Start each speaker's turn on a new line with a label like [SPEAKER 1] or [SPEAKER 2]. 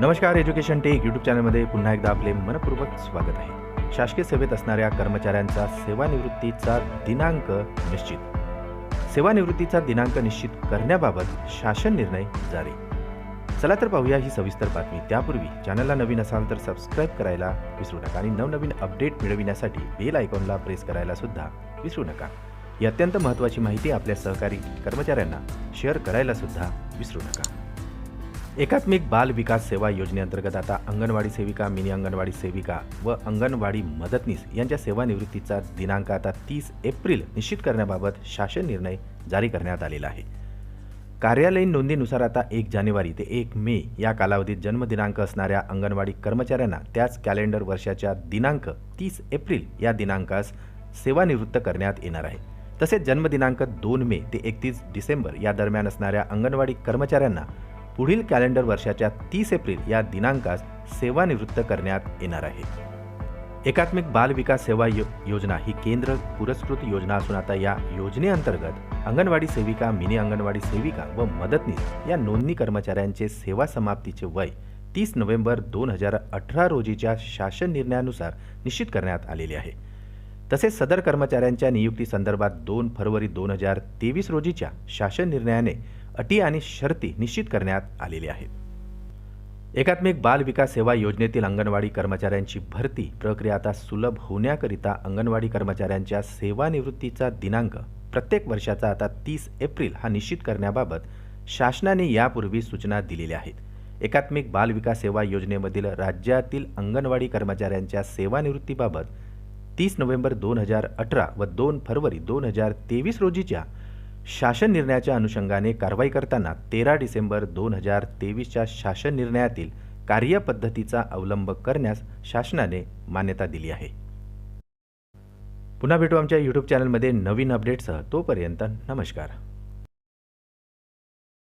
[SPEAKER 1] नमस्कार education take YouTube चॅनलमध्ये पुन्हा एकदा आपले मनपूर्वक स्वागत आहे. शासकीय सेवेत असणाऱ्या कर्मचाऱ्यांचा सेवानिवृत्तीचा दिनांक निश्चित. सेवानिवृत्तीचा दिनांक निश्चित करण्याबाबत शासन निर्णय जारी. चला तर पाहूया ही सविस्तर बातमी. त्यापूर्वी चॅनलला नवीन असाल तर सबस्क्राईब करायला विसरू नका आणि नवनवीन अपडेट मिळविण्यासाठी बेल आयकॉनला प्रेस करायला सुद्धा विसरू नका. ही अत्यंत महत्त्वाची माहिती आपल्या सहकारी कर्मचाऱ्यांना शेअर करायला सुद्धा विसरू नका. एकात्मिक बाल विकास सेवा योजनेअंतर्गत आता अंगणवाडी सेविका मिनी अंगणवाडी सेविका व अंगणवाडी मदतनीस यांच्या सेवानिवृत्तीचा दिनांक आता तीस एप्रिल निश्चित करण्याबाबत शासन निर्णय जारी करण्यात आलेला आहे. कार्यालयीन नोंदीनुसार आता एक जानेवारी ते एक मे या कालावधीत जन्मदिनांक असणाऱ्या अंगणवाडी कर्मचाऱ्यांना त्याच कॅलेंडर वर्षाच्या दिनांक तीस एप्रिल या दिनांकास सेवानिवृत्त करण्यात येणार आहे. तसेच जन्मदिनांक दोन मे ते एकतीस डिसेंबर या दरम्यान असणाऱ्या अंगणवाडी कर्मचाऱ्यांना पुढील कॅलेंडर वर्षाच्या तीस एप्रिल या दिनांकास सेवानिवृत्त करण्यात येणार आहे. एकात्मिक बाल विकास सेवा यो योजना ही केंद्र पुरस्कृत योजना असून आता या योजनेअंतर्गत अंगणवाडी सेविका मिनी अंगणवाडी सेविका व मदतनीस या नोंदणी कर्मचाऱ्यांचे सेवा समाप्तीचे वय तीस नोव्हेंबर दोन हजार अठरा रोजीच्या शासन निर्णयानुसार निश्चित करण्यात आलेले आहे. तसेच सदर कर्मचाऱ्यांच्या नियुक्तीसंदर्भात दोन फरवरी दोन हजार तेवीस रोजीच्या शासन निर्णयाने अटी आणि शर्ती निश्चित करण्यात आलेल्या आहेत. एकात्मिक बाल विकास सेवा योजनेतील अंगणवाडी कर्मचाऱ्यांची भरती प्रक्रिया आता सुलभ होण्याकरिता अंगणवाडी कर्मचाऱ्यांच्या सेवानिवृत्तीचा दिनांक प्रत्येक वर्षाचा आता तीस एप्रिल हा निश्चित करण्याबाबत शासनाने यापूर्वी सूचना दिलेल्या आहेत. एकात्मिक बाल विकास सेवा योजनेमधील राज्यातील अंगणवाडी कर्मचाऱ्यांच्या सेवानिवृत्तीबाबत तीस नोव्हेंबर दोन हजार अठरा व दोन फरवरी दोन हजार तेवीस रोजीच्या शासन निर्णयाच्या अनुषंगाने कारवाई करताना तेरा डिसेंबर दोन हजार तेवीसच्या शासन निर्णयातील कार्यपद्धतीचा अवलंब करण्यास शासनाने मान्यता दिली आहे. पुन्हा भेटू आमच्या यूट्यूब चॅनलमध्ये नवीन अपडेटसह तोपर्यंत नमस्कार.